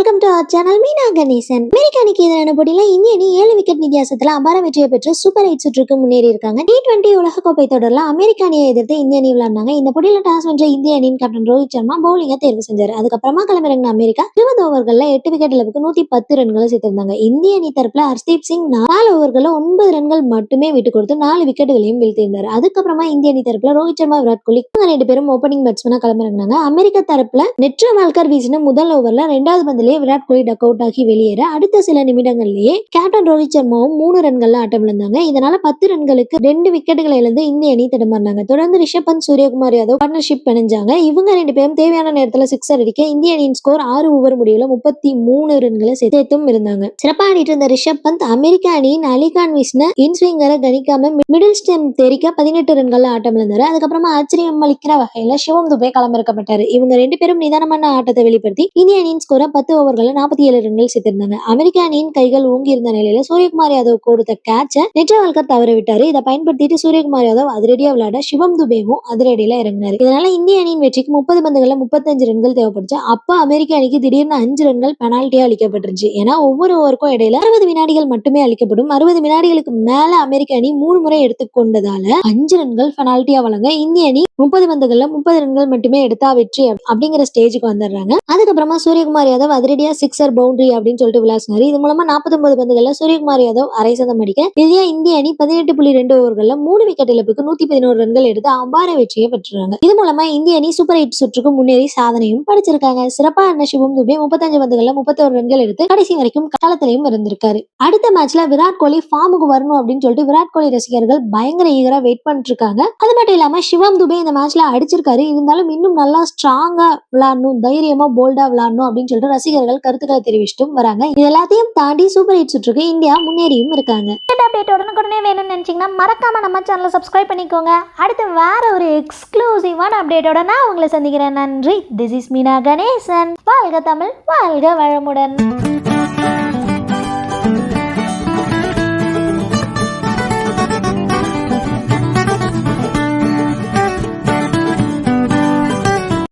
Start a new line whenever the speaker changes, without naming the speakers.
Welcome to our channel Meena Ganesan அமெரிக்க அணிக்கு எதிரான போட்டியில இந்திய அணி ஏழு விக்கெட் வித்தியாசத்துல அபார வெற்றியை பெற்று சூப்பர் எயிட் சுற்றுக்கு முன்னேறி இருக்காங்க. டி டுவெண்டி உலகக்கோப்பை தொடரில் அமெரிக்க அணியை எதிர்த்து இந்திய அணி விளையாடினாங்க. இந்த போட்டியில டாஸ் வென்ற இந்திய அணியின் கேப்டன் ரோஹித் சர்மா பவுலிங்க தேர்வு செஞ்சாரு. அதுக்கப்புறமா கிளம்பிறங்கின அமெரிக்கா இருபது ஓவர்கள்ல எட்டு விக்கெட் இழப்புக்கு நூத்தி பத்து ரன்களை சேர்த்திருந்தாங்க. இந்திய அணி தரப்புல ஹர்தீப் சிங் நாலு ஓவர்கள்ல ஒன்பது ரன்கள் மட்டுமே விட்டு கொடுத்து நாலு விக்கெட்டுகளையும் வீழ்த்தியிருந்தார். அதுக்கப்புறமா இந்திய அணி தரப்புல ரோஹித் சர்மா விராட் கோலி ரெண்டு பேரும் ஓப்பனிங் பேட்ஸ்மேனா கிளம்பிறங்கினாங்க அமெரிக்க தரப்புல நெட்ரோ வால்கர் வீசின முதல் ஓவர்ல ரெண்டாவது பந்திலேயே விராட் கோலி டக் அவுட் ஆகி வெளியேற அடுத்த சில நிமிடங்கள்லயே கேப்டன் ரோஹித் சர்மாவும் மூணு ரன்கள்ல ஆட்டம் இழந்தாங்க இதனால பத்து ரன்களுக்கு ரெண்டு விக்கெட்டுகளை இழந்து இந்திய அணி தடுமாறினாங்க. தொடர்ந்து ரிஷப் பந்த் சூரியகுமார் யாதவ் பார்ட்னர்ஷிப் பிணைஞ்சாங்க. இவங்க ரெண்டு பேரும் தேவையான நேரத்துல சிக்ஸர் அடிக்க இந்திய அணியின் ஸ்கோர் ஆறு ஓவர் முடிவுல முப்பத்தி மூணு ரன்களை சேர்த்தும் இருந்தாங்க. சிறப்பா ஆடிட்டு இருந்த ரிஷப் பந்த் அமெரிக்க அணியின் அலிகான் வீசின இன்ஸ்விங்கரை கணிக்காம மிடில் ஸ்டெம் தெரிக்க பதினெட்டு ரன்கள்ல ஆட்டம் இழந்தாரு அதுக்கப்புறமா ஆச்சரியம் அளிக்கிற வகையில சிவம் துபே களமிறக்கப்பட்டாரு. இவங்க ரெண்டு பேரும் நிதானமான ஆட்டத்தை வெளிப்படுத்தி இந்திய அணியின் ஸ்கோரை பத்து ஓவர்களில் நாற்பத்தி ஏழு ரன்கள் சேர்த்திருந்தாங்க அமெரிக்க அணியின் கைகள் ஓங்கி இருந்த நிலையில சூரியகுமார் யாதவ் கொடுத்த கேட்சை நெட்ரவால்கர் தவற விட்டாரு இதை பயன்படுத்திட்டு சூரியகுமார் யாதவ் அதிரடியா விளையாட சிவம் துபேவும் அதிரடியில இறங்கினார். இதனால இந்திய அணியின் வெற்றிக்கு முப்பது பந்துகள்ல முப்பத்தஞ்சு ரன்கள் தேவைப்பட்டுச்சு அப்ப அமெரிக்க அணிக்கு திடீர்னு அஞ்சு ரன்கள் பெனால்ட்டியா அளிக்கப்பட்டுருச்சு. ஏன்னா ஒவ்வொரு ஓவருக்கும் இடையில அறுபது வினாடிகள் மட்டுமே அளிக்கப்படும். அறுபது வினாடிகளுக்கு மேல அமெரிக்க அணி மூணு முறை எடுத்துக்கொண்டதால அஞ்சு ரன்கள் பெனால்ட்டியா வழங்க இந்திய அணி முப்பது பந்துகள்ல முப்பது ரன்கள் மட்டுமே எடுத்தா வெற்றி அப்~ அப்படிங்கிற ஸ்டேஜுக்கு வந்துடுறாங்க. அதுக்கப்புறமா சூரியகுமார் யாதவ் அதிரடியா சிக்ஸர் பவுண்டரி அப்படின்னு சொல்லிட்டு விளாசினாரு. இது மூலமா 49 பந்துகள்ல சூரியகுமார் யாதவ் அரை சதம் அடிக்க இறுதியா இந்திய அணி பதினெட்டு புள்ளி ரெண்டு ஓவர்கள்ல மூணு விக்கெட் இழப்புக்கு நூத்தி பதினோரு ரன்கள் எடுத்து அபார வெற்றியை பெற்றுறாங்க இது மூலமா இந்திய அணி சூப்பர் எயிட் சுற்றுக்கு முன்னேறி சாதனையும் படிச்சிருக்காங்க. சிறப்பா என்ன சிவம் துபே முப்பத்தஞ்சு பந்துகள்ல முப்பத்தோரு ரன்கள் எடுத்து கடைசி வரைக்கும் காலத்திலையும் இருந்திருக்காரு. அடுத்த மேட்ச்ல விராட் கோலி ஃபார்முக்கு வரணும் அப்படின்னு சொல்லிட்டு விராட் கோலி ரசிகர்கள் பயங்கர ஈகரா வெயிட் பண்ணிட்டு இருக்காங்க அது மட்டும் இல்லாம சிவம் துபே இந்த மேட்ச்ல அடிச்சிருக்காரு. இருந்தாலும் இன்னும் நல்லா ஸ்ட்ராங்கா விளாடணும் தைரியமா போல்டா விளாடணும் அப்படின்னு சொல்லிட்டு ரசிகர்கள் கருத்துக்களை தெரிவிச்சிட்டும் வராங்க. இது எல்லாத்தையும் தாண்டி சூப்பர் ஹிட் சுற்றுக்கு இந்தியா முன்னேறியும் இருக்காங்க.
அப்டேட் உடனுக்குடனே வேணும்னு நினச்சிங்கன்னா மறக்காமல் நம்ம சேனலை சப்ஸ்கிரைப் பண்ணிக்கோங்க. அடுத்து வேற ஒரு எக்ஸ்க்ளூசிவான அப்டேட்டோட நான் உங்களை சந்திக்கிறேன். நன்றி. This is Meena Ganesan. வாழ்க தமிழ் வாழ்க வளமுடன்.